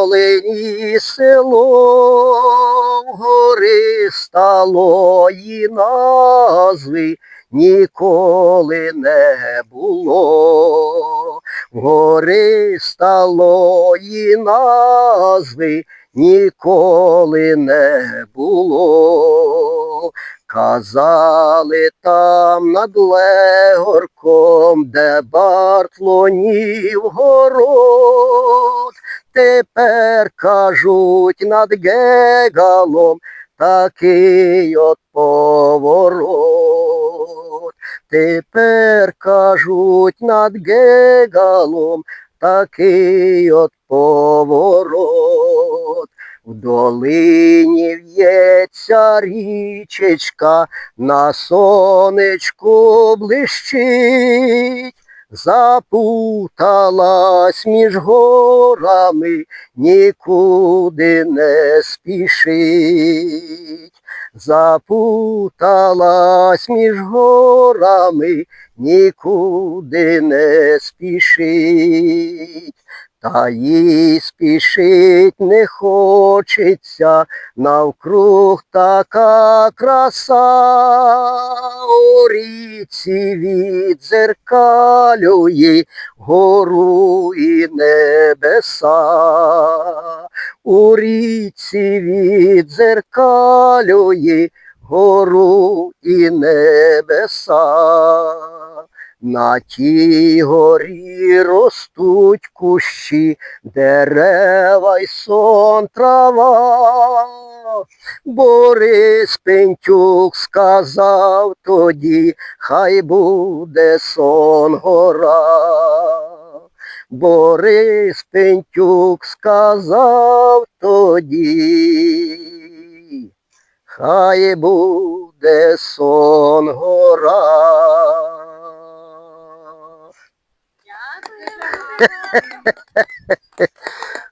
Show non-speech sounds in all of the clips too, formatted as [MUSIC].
долині село, гори сталої назви ніколи не було. Гори сталої назви ніколи не було. Казали там над легорком, де Бартлонів город. Тепер кажуть над гегалом такий от поворот. Тепер кажуть над гегалом такий от поворот. В долині в'ється річечка, на сонечку блищить, запуталась між горами, нікуди не спішить. Запуталась між горами, нікуди не спішить. Та їй спішить не хочеться, навкруг така краса, у ріці відзеркалює гору і небеса, у ріці відзеркалює гору і небеса. На тій горі ростуть кущі, дерева й сон трава. Борис Пентюк сказав тоді, хай буде сон гора. Борис Пентюк сказав тоді, хай буде сон гора. Дякую. [LAUGHS]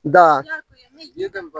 Да. Дякую. Ми їдемо.